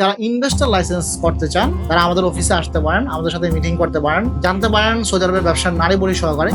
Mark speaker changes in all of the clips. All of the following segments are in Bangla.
Speaker 1: যারা ইনভেস্টর লাইসেন্স করতে চান, তারা আমাদের অফিসে আসতে পারেন, আমাদের সাথে মিটিং করতে পারেন, জানতে পারেন সৌদি আরবের ব্যবসার নারী বলি সহকারে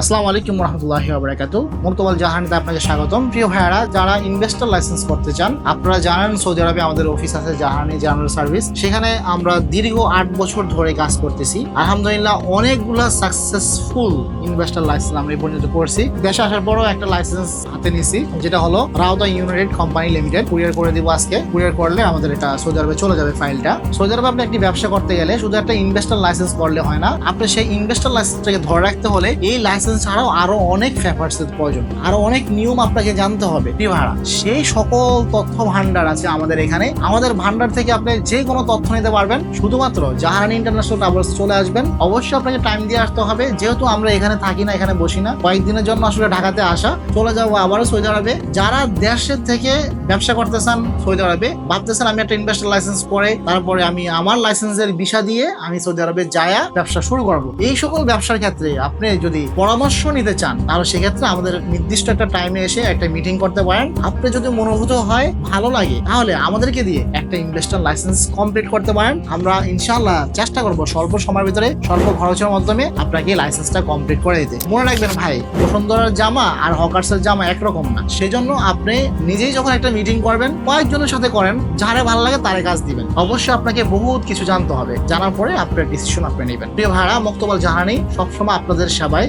Speaker 1: আসসালামু আলাইকুম রহমতুল্লাহ বারাকাত মুক্তবাল জাহানিতে আপনাকে স্বাগতম। প্রিয় ভাইয়ারা, যারা ইনভেস্টর লাইসেন্স করতে চান, আপনারা জানেন সৌদি আরবে আমাদের অফিস আছে জাহানি জেনারেল সার্ভিস সেখানে আমরা দীর্ঘ আট বছর ধরে কাজ করতেছি। আলহামদুলিল্লাহ অনেকগুলা সাকসেসফুল ইনভেস্টর লাইসেন্স আমরা পর্যন্ত করছি। দেশে আসার পরও একটা লাইসেন্স হাতে নিছি, যেটা হলো Rauda united company limited. Courier করে দিব আজকে। কুরিয়ার করলে আমাদের এটা সৌদি আরবে চলে যাবে ফাইলটা সৌদি আরবে আপনি একটি ব্যবসা করতে গেলে শুধু একটা ইনভেস্টর লাইসেন্স করলে হয় না। আপনি সেই ইনভেস্টর লাইসেন্সটাকে ধরে রাখতে হলে এই লাইসেন্স ছাড়াও আরও অনেক পেপারস এর প্রয়োজন। আরও অনেক নিয়ম আপনাকে জানতে হবে। ভাড়া, সেই সকল তথ্য ভান্ডার আছে আমাদের এখানে। আমাদের ভান্ডার থেকে আপনি যে কোনো তথ্য নিতে পারবেন। শুধুমাত্র জাহারানি ইন্টারন্যাশনাল ট্রাভেলস চলে আসবেন। অবশ্যই আপনাকে টাইম দিয়ে আসতে হবে। যেহেতু আমরা এখানে থাকি না, এখানে বসি না, কয়েকদিনের জন্য আসলে ঢাকাতে আসা। চলে যাব আবারও সৌদি আরবে। যারা দেশের থেকে ব্যবসা করতে চান সৌদি আরবে, ভাবতেছেন আমি একটা ইনভেস্টার লাইসেন্স করে তারপরে আমি আমার লাইসেন্সের ভিসা দিয়ে আমি সৌদি আরবে যায়া ব্যবসা শুরু করব। এই সকল ব্যবসার ক্ষেত্রে আপনি যদি পরামর্শ নিতে চান, তাহলে সেক্ষেত্রে আমাদের নির্দিষ্ট একটা টাইমে এসে একটা মিটিং করতে পারেন। আপনি যদি মনোভূত হয়, ভালো লাগে, তাহলে আমাদেরকে দিয়ে একটা ইনভেস্টার লাইসেন্স কমপ্লিট করতে পারেন। আমরা ইনশাআল্লাহ চেষ্টা করব স্বল্প সময়ের ভিতরে, স্বল্প খরচের মাধ্যমে আপনাকে লাইসেন্সটা কমপ্লিট করে দিতে। মনে রাখবেন ভাই, বসুন্ধরার জামা আর হকার্সের জামা একরকম না। সেজন্য আপনি নিজেই যখন একটা মিটিং করবেন, কয়েকজনের সাথে করেন, যারা ভালো লাগে তারে কাজ দিবেন। অবশ্যই আপনাকে বহুত কিছু জানতে হবে। জানার পরে আপনার ডিসিশন আপনি নেবেন। প্রিয় ভাড়া মুক্তবল জাহানি সবসময় আপনাদের সেবায়